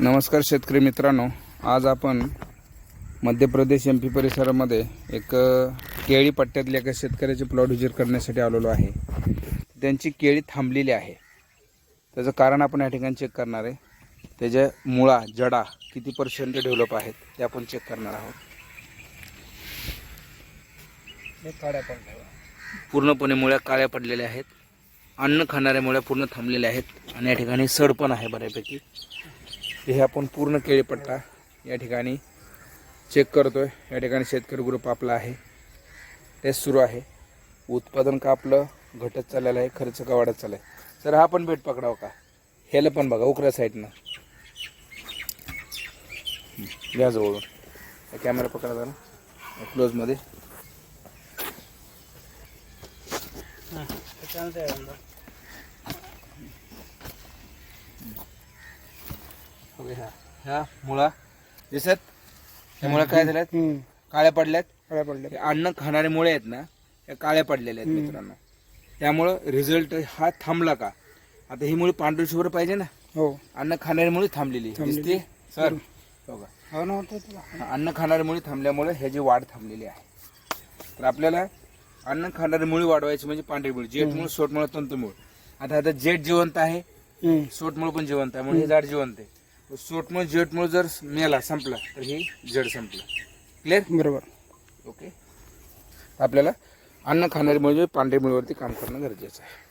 नमस्कार शेतकरी मित्रांनो. आज आपण मध्य प्रदेश एम पी परिसरामध्ये एक केळी पट्ट्यातल्या एका शेतकऱ्याचे प्लॉट विजिट करण्यासाठी आलेलो आहे. त्यांची केळी थांबलेली आहे. त्याचं कारण आपण या ठिकाणी चेक करणार आहे. त्याच्या मुळा जडा किती पर्सेंट डेव्हलप आहेत ते आपण चेक करणार आहोत. पूर्णपणे मुळ्या काळ्या पडलेल्या आहेत. अन्न खाणाऱ्या मुळ्या पूर्ण थांबलेल्या आहेत. आणि या ठिकाणी सड पण आहे बऱ्यापैकी. हे आपण पूर्ण केळीपट्टा या ठिकाणी चेक करतोय. या ठिकाणी शेतकरी ग्रुप आपला आहे. टेस्ट सुरू आहे. उत्पादन का आपलं घटत चाललेलं आहे खर्च का वाढत चाललाय? सर हा पण भेट पकडाव का? ह्याला पण बघा उकऱ्या साईडनं या जवळून. कॅमेरा पकडा जरा. क्लोजमध्ये ह्या ह्या मुळा दिसत? ह्या मुळा काय झाल्यात? काळ्या पडल्यात. काळ्या पडल्या अन्न खाणारे मुळे आहेत ना त्या काळ्या पडलेल्या आहेत मित्रांनो. त्यामुळं रिझल्ट हा थांबला का? आता ही मुळे पांढरी शुभ्र पाहिजे ना? हो. अन्न खाणारी मुळे थांबलेली. थांबलेली. दिसते? सर बघा. हो ना वाटतं तुला? अन्न खाणारी मुळे थांबल्यामुळे ह्याची वाढ थांबलेली आहे. तर आपल्याला अन्न खाणारी मुळी वाढवायची म्हणजे पांढरी मुळी. जेट मूळ सोट मूळ तंतू मूळ आता आता जेट जिवंत आहे. हम्म. सोटमूळ पण जिवंत आहे म्हणून हे झाड जिवंत आहे. सोटमूळ जेटमूळ जर मेला संपला तर हे जड संपलं. क्लिअर बरोबर. ओके आपल्याला अन्न खाणारी मुळे पांढरी मुळीवरती काम करणं गरजेचं आहे.